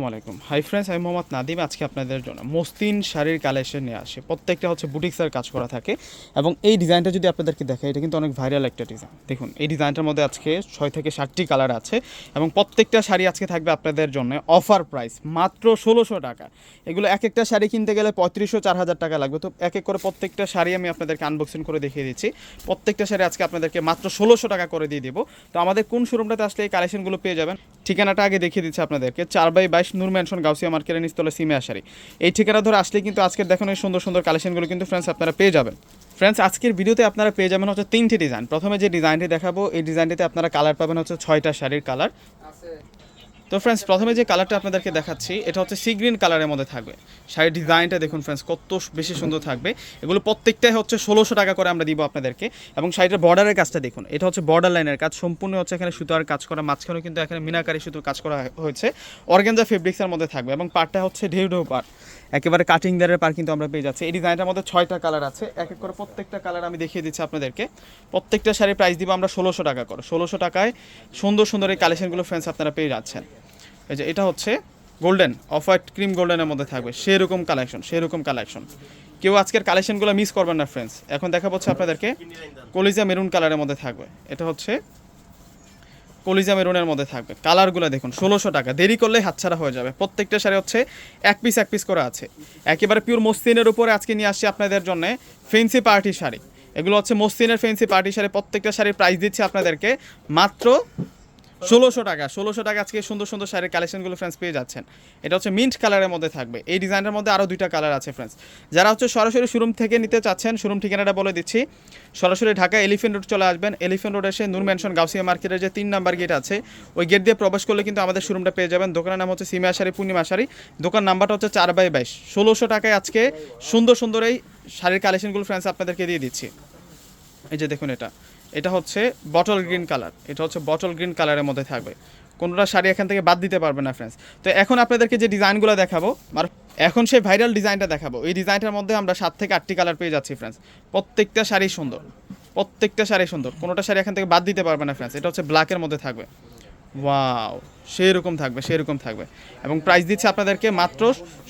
আসসালামু আলাইকুম। Hi friends আমি মোহাম্মদ নাদিম আজকে আপনাদের জন্য মসলিন শাড়ির কালেকশন নিয়ে আসে। প্রত্যেকটা হচ্ছে বুটিক্সের কাজ করা থাকে এবং এই ডিজাইনটা যদি আপনাদেরকে দেখাই, এটা কিন্তু অনেক ভাইরাল একটা ডিজাইন দেখুন, এই ডিজাইনটার মধ্যে আজকে ছয় থেকে ষাটটি কালার আছে এবং প্রত্যেকটা শাড়ি আজকে থাকবে আপনাদের জন্য অফার প্রাইস মাত্র ষোলোশো টাকা। এগুলো এক একটা শাড়ি কিনতে গেলে পঁয়ত্রিশশো চার হাজার টাকা লাগবে। তো এক এক করে প্রত্যেকটা শাড়ি আমি আপনাদেরকে আনবক্সিং করে দেখিয়ে দিচ্ছি। প্রত্যেকটা শাড়ি আজকে আপনাদেরকে মাত্র ষোলোশো টাকা করে দিয়ে দেবো। তো আমাদের কোন শোরুমটাতে আসলে এই কালেকশনগুলো পেয়ে যাবেন, ঠিকানাটা আগে দেখিয়ে দিচ্ছি আপনাদেরকে। চার বাই বাইশ নূর ম্যানশন গাউসিয়া মার্কেটের নিস্তলে সিমে আসারি। এই ঠিকানা ধরে আসলে কিন্তু আজকের দেখানো এই সুন্দর সুন্দর কালেকশনগুলো কিন্তু ফ্রেন্ডস আপনারা পেয়ে যাবেন। ফ্রেন্ডস আজকের ভিডিওতে আপনারা পেয়ে যাবেন হচ্ছে তিনটি ডিজাইন প্রথমে যে ডিজাইনটি দেখাবো, এই ডিজাইনটিতে আপনারা কালার পাবেন হচ্ছে ছয়টা শাড়ির কালার তো ফ্রেন্ডস প্রথমে যে কালারটা আপনাদেরকে দেখাচ্ছি, এটা হচ্ছে সি গ্রিন কালারের মধ্যে থাকবে। শাড়ির ডিজাইনটা দেখুন ফ্রেন্ডস কত বেশি সুন্দর থাকবে। এগুলো প্রত্যেকটাই হচ্ছে ষোলোশো টাকা করে আমরা দিব আপনাদেরকে। এবং শাড়িটার বর্ডারের কাজটা দেখুন, এটা হচ্ছে বর্ডার লাইনের কাজ। সম্পূর্ণ হচ্ছে এখানে সুতার কাজ করা, মাঝখানেও কিন্তু এখানে মিনাকারি সুতোর কাজ করা হয়েছে। অর্গেঞ্জা ফেব্রিক্সের মধ্যে থাকবে এবং পাটটা হচ্ছে ঢেউ ঢেউ পাট একেবারে কাটিং দারের পার কিন্তু আমরা পেয়ে যাচ্ছি। এই ডিজাইনটার মধ্যে ছয়টা কালার আছে, এক এক করে প্রত্যেকটা কালার আমি দেখিয়ে দিচ্ছি আপনাদেরকে। প্রত্যেকটা শাড়ির প্রাইস দিব আমরা ষোলোশো টাকা করে। ষোলোশো টাকায় সুন্দর সুন্দর এই কালেকশনগুলো ফ্রেন্ডস আপনারা পেয়ে যাচ্ছেন। এই যে এটা হচ্ছে গোল্ডেন অফ হোয়াইট ক্রিম গোল্ডেনের মধ্যে থাকবে। সেরকম কালেকশন সেরকম কালেকশন কেউ আজকের কালেকশনগুলো মিস করবেন না ফ্রেন্ডস এখন দেখা হচ্ছে আপনাদেরকে কলিজা মেরুন কালারের মধ্যে থাকবে। এটা হচ্ছে কলিজা মেরুনের মধ্যে থাকবে। কালারগুলো দেখুন, ষোলোশো টাকা। দেরি করলে হাতছাড়া হয়ে যাবে। প্রত্যেকটা শাড়ি হচ্ছে এক পিস এক পিস করে আছে। একেবারে পিওর মসলিনের উপরে আজকে নিয়ে আসছি আপনাদের জন্য ফেন্সি পার্টি শাড়ি। এগুলো হচ্ছে মসলিনের ফেন্সি পার্টি শাড়ি। প্রত্যেকটা শাড়ির প্রাইস দিচ্ছে আপনাদেরকে মাত্র ষোলোশো টাকা ষোলোশো টাকা আজকে সুন্দর সুন্দর শাড়ির কালেকশনগুলো ফ্রেন্ডস পেয়ে যাচ্ছেন। এটা হচ্ছে মিন্ট কালারের মধ্যে থাকবে। এই ডিজাইনের মধ্যে আরও দুইটা কালার আছে ফ্রেন্ডস যারা হচ্ছে সরাসরি শোরুম থেকে নিতে চাচ্ছেন শোরুম ঠিকানাটা বলে দিচ্ছি। সরাসরি ঢাকা এলিফেন্ট রোড চলে আসবেন। এলিফেন্ট রোড এসে নূর ম্যানশন গাউসিয়া মার্কেটের যে তিন নাম্বার গেট আছে, ওই গেট দিয়ে প্রবেশ করলে কিন্তু আমাদের শোরুমটা পেয়ে যাবেন। দোকানের নাম হচ্ছে সিমিয়া শাড়ি পূর্ণিমা শাড়ি দোকান নাম্বারটা হচ্ছে চার বাই বাইশ। ষোলোশো টাকায় আজকে সুন্দর সুন্দর এই শাড়ির কালেকশনগুলো ফ্রেন্ডস আপনাদেরকে দিয়ে দিচ্ছি। এই যে দেখুন এটা। এটা হচ্ছে বটল গ্রিন কালার এটা হচ্ছে বটল গ্রিন কালারের মধ্যে থাকবে। কোনোটা শাড়ি এখান থেকে বাদ দিতে পারবে না ফ্রেন্ডস তো এখন আপনাদেরকে যে ডিজাইনগুলো দেখাবো, আর এখন সেই ভাইরাল ডিজাইনটা দেখাবো। এই ডিজাইনটার মধ্যে আমরা সাত থেকে আটটি কালার পেয়ে যাচ্ছি ফ্রেন্ডস প্রত্যেকটা শাড়ি সুন্দর। প্রত্যেকটা শাড়ি সুন্দর। কোনোটা শাড়ি এখান থেকে বাদ দিতে পারবে না ফ্রেন্ডস এটা হচ্ছে ব্ল্যাকের মধ্যে থাকবে। ওয়াও সেই রকম থাকবে সেই রকম থাকবে। এবং প্রাইস দিচ্ছে আপনাদেরকে মাত্র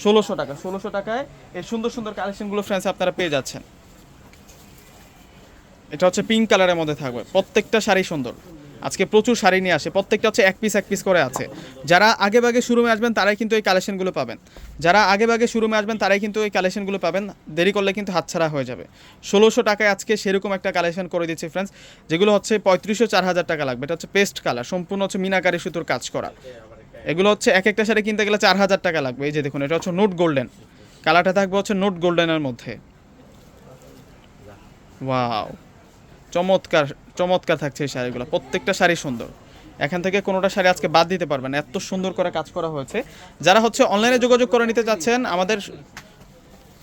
ষোলোশো টাকা। ষোলোশো টাকায় এই সুন্দর সুন্দর কালেকশনগুলো ফ্রেন্ডস আপনারা পেয়ে যাচ্ছেন। এটা হচ্ছে পিঙ্ক কালারের মধ্যে থাকবে। প্রত্যেকটা শাড়ি সুন্দর। আজকে প্রচুর শাড়ি নিয়ে আসে। প্রত্যেকটা হচ্ছে এক পিস এক পিস করে আছে। যারা আগে শোরুমে আসবেন, তারাই কিন্তু এই কালেকশনগুলো পাবেন। যারা আগে শোরুমে আসবেন, তারাই কিন্তু এই কালেকশনগুলো পাবেন। দেরি করলে কিন্তু হাতছাড়া হয়ে যাবে। ষোলোশো টাকায় আজকে সেরকম একটা কালেকশন করে দিচ্ছি ফ্রেন্ডস যেগুলো হচ্ছে পঁয়ত্রিশশো চার হাজার টাকা লাগবে। এটা হচ্ছে পেস্ট কালার সম্পূর্ণ হচ্ছে মিনাকারি সুতোর কাজ করা। এগুলো হচ্ছে এক একটা শাড়ি কিনতে গেলে চার হাজার টাকা লাগবে। এই যে দেখুন, এটা হচ্ছে নোট গোল্ডেন কালারটা থাকবে হচ্ছে নোট গোল্ডেনের মধ্যে। ওয়াও চমৎকার চমৎকার থাকছে এই শাড়িগুলো। প্রত্যেকটা শাড়ি সুন্দর। এখান থেকে কোনোটা শাড়ি আজকে বাদ দিতে পারবেন এত সুন্দর করে কাজ করা হয়েছে। যারা হচ্ছে অনলাইনে যোগাযোগ করে নিতে চাচ্ছেন, আমাদের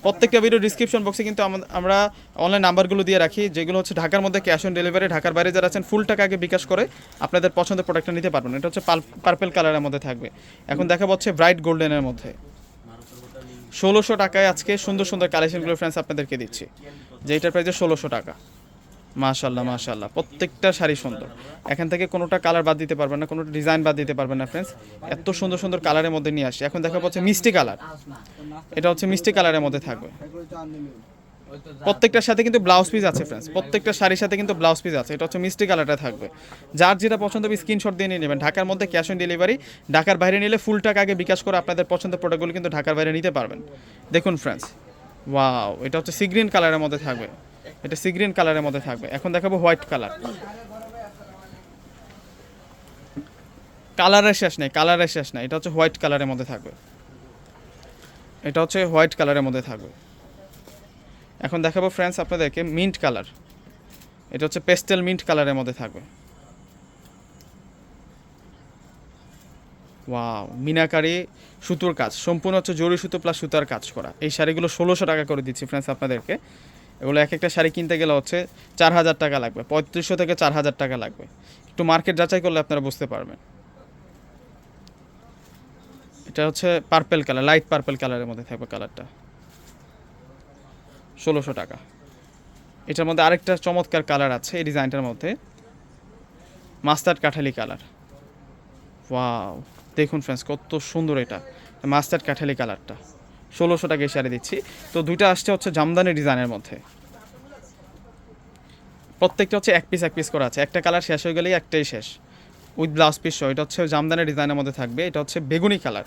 প্রত্যেকটা ভিডিও ডিসক্রিপশন বক্সে কিন্তু আমরা অনলাইন নাম্বারগুলো দিয়ে রাখি, যেগুলো হচ্ছে ঢাকার মধ্যে ক্যাশ অন ডেলিভারি ঢাকার বাইরে যারা আছেন ফুল টাকা আগে বিকাশ করে আপনাদের পছন্দের প্রোডাক্টটা নিতে পারবেন। এটা হচ্ছে পার্পেল কালারের মধ্যে থাকবে। এখন দেখা হচ্ছে ব্রাইট গোল্ডেনের মধ্যে। ষোলোশো টাকায় আজকে সুন্দর সুন্দর কালেকশনগুলো ফ্রেন্ডস আপনাদেরকে দিচ্ছি। যে এটার প্রাইসে ষোলোশো টাকা। মাশাল্লাহ মাশাল্লাহ প্রত্যেকটা শাড়ি সুন্দর। এখান থেকে কোনোটা কালার বাদ দিতে পারবেন না কোনো ডিজাইন বাদ দিতে পারবেন না ফ্রেন্ডস এত সুন্দর সুন্দর কালারের মধ্যে নিয়ে আসি। এখন দেখা পাচ্ছে মিষ্টি কালার এটা হচ্ছে মিষ্টি কালারের মধ্যে থাকবে। প্রত্যেকটার সাথে কিন্তু ব্লাউজ পিস আছে ফ্রেন্ডস প্রত্যেকটা শাড়ির সাথে কিন্তু ব্লাউজ পিস আছে। এটা হচ্ছে মিষ্টি কালারটা থাকবে। যার যেটা পছন্দ হবে স্ক্রিনশট দিয়ে নিয়ে নেবেন। ঢাকার মধ্যে ক্যাশ অন ডেলিভারি ঢাকার বাইরে নিলে ফুল টাকা আগে বিকাশ করে আপনাদের পছন্দের প্রোডাক্টগুলো কিন্তু ঢাকার বাইরে নিতে পারবেন। দেখুন ফ্রেন্ডস ওয়াও এটা হচ্ছে সি গ্রিন কালারের মধ্যে থাকবে। এটা সি গ্রিন কালারের মধ্যে থাকবে। এখন দেখাবো হোয়াইট কালার কালারের শেষ নেই কালারের শেষ নেই। এটা হচ্ছে হোয়াইট কালারের মধ্যে থাকবে। এটা হচ্ছে হোয়াইট কালারের মধ্যে থাকবে। এখন দেখাবো ফ্রেন্ডস আপনাদেরকে মিন্ট কালার এটা হচ্ছে পেস্টেল মিন্ট কালারের মধ্যে থাকবে। ওয়াও মিনাকারি সুতোর কাজ। সম্পূর্ণ হচ্ছে জরি সুতো প্লাস সুতার কাজ করা। এই শাড়িগুলো ষোলোশো টাকা করে দিচ্ছি ফ্রেন্ডস আপনাদেরকে। এগুলো এক একটা শাড়ি কিনতে গেলে হচ্ছে চার হাজার টাকা লাগবে, পঁয়ত্রিশশো থেকে চার হাজার টাকা লাগবে। একটু মার্কেট যাচাই করলে আপনারা বুঝতে পারবেন। এটা হচ্ছে পার্পেল কালার লাইট পার্পেল কালারের মধ্যে থাকবে কালারটা ষোলোশো টাকা। এটার মধ্যে আরেকটা চমৎকার কালার আছে এই ডিজাইনটার মধ্যে। মাস্টার্ড কাঠালি কালার ওয়াও দেখুন ফ্রেন্ডস কত সুন্দর এটা। মাস্টার্ড কাঠালি কালারটা ষোলোশো টাকায় শাড়ি দিচ্ছি। তো দুইটা আসছে হচ্ছে জামদানি ডিজাইনের মধ্যে। প্রত্যেকটা হচ্ছে এক পিস এক পিস করা আছে। একটা কালার শেষ হয়ে গেলেই একটাই শেষ। উইথ ব্লাউজ পিস সহ এটা হচ্ছে জামদানি ডিজাইনের মধ্যে থাকবে। এটা হচ্ছে বেগুনি কালার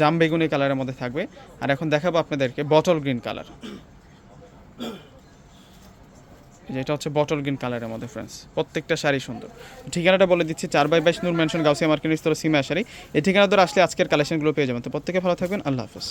জাম বেগুনি কালারের মধ্যে থাকবে। আর এখন দেখাবো আপনাদেরকে বটল গ্রিন কালার যেটা হচ্ছে বটল গ্রিন কালারের মধ্যে ফ্রেন্ডস প্রত্যেকটা শাড়ি সুন্দর। ঠিকানাটা বলে দিচ্ছি, চার বাই বাইশ নূর মেনশন গাউসিয়া মার্কেট স্তর সিমা শাড়ি এই ঠিকানা ধরে আসলে আজকের কালেকশনগুলো পেয়ে যাবেন। তো প্রত্যেকে ভালো থাকবেন। আল্লাহ হাফেজ।